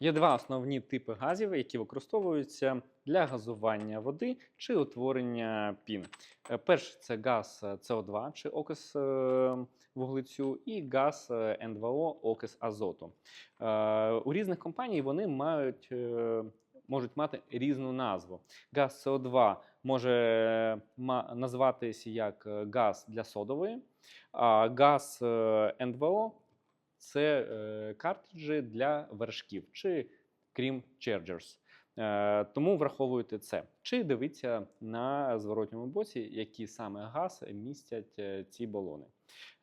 Є два основні типи газів, які використовуються для газування води чи утворення пін. Е, Перший це газ е, СО2 чи окис е, вуглецю, і газ е, N2O, окис азоту. У різних компаній вони мають, можуть мати різну назву. Газ СО2 може назватись як е, газ для содової, а газ НВО це е, картриджі для вершків чи крім Chargers. Е, тому враховуйте це. Чи дивіться на зворотньому боці, які саме газ містять е, ці балони.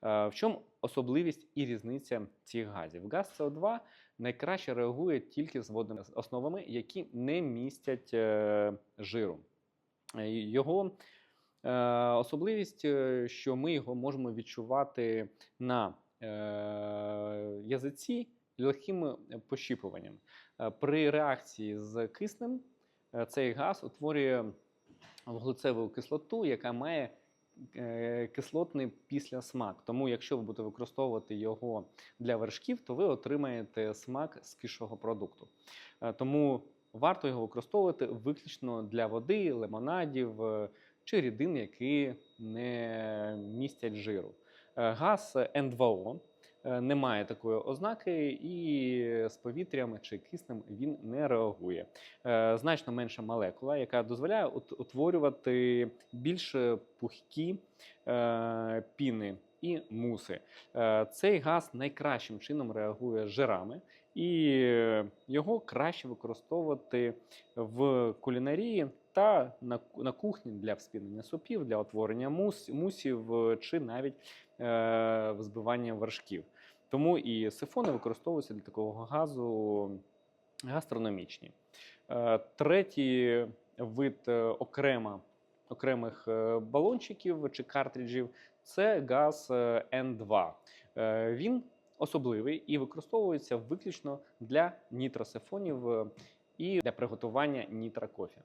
Е, в чому особливість і різниця цих газів? Газ СО2 найкраще реагує тільки з водними основами, які не містять жиру. Його особливість, що ми його можемо відчувати на язиці легким пощіпуванням. Е, При реакції з киснем е, цей газ утворює вуглецеву кислоту, яка має е, кислотний післясмак. Тому, якщо ви будете використовувати його для вершків, то ви отримаєте смак з кишого продукту. Е, Тому варто його використовувати виключно для води, лимонадів е, чи рідин, які не містять жиру. Е, Газ N2O е, не має такої ознаки, і з повітрям чи киснем він не реагує. Е, Значно менша молекула, яка дозволяє утворювати більш пухкі е, піни і муси. Цей газ найкращим чином реагує з жирами, і його краще використовувати в кулінарії та на, на кухні для вспінення супів, для утворення мус, мусів е, чи навіть е, взбивання вершків. Тому і сифони використовуються для такого газу гастрономічні. Е, Третій вид е, окремо, окремих е, балончиків чи картриджів це газ е, N2. Е, Він особливий і використовується виключно для нітросифонів е, і для приготування нітрокофі.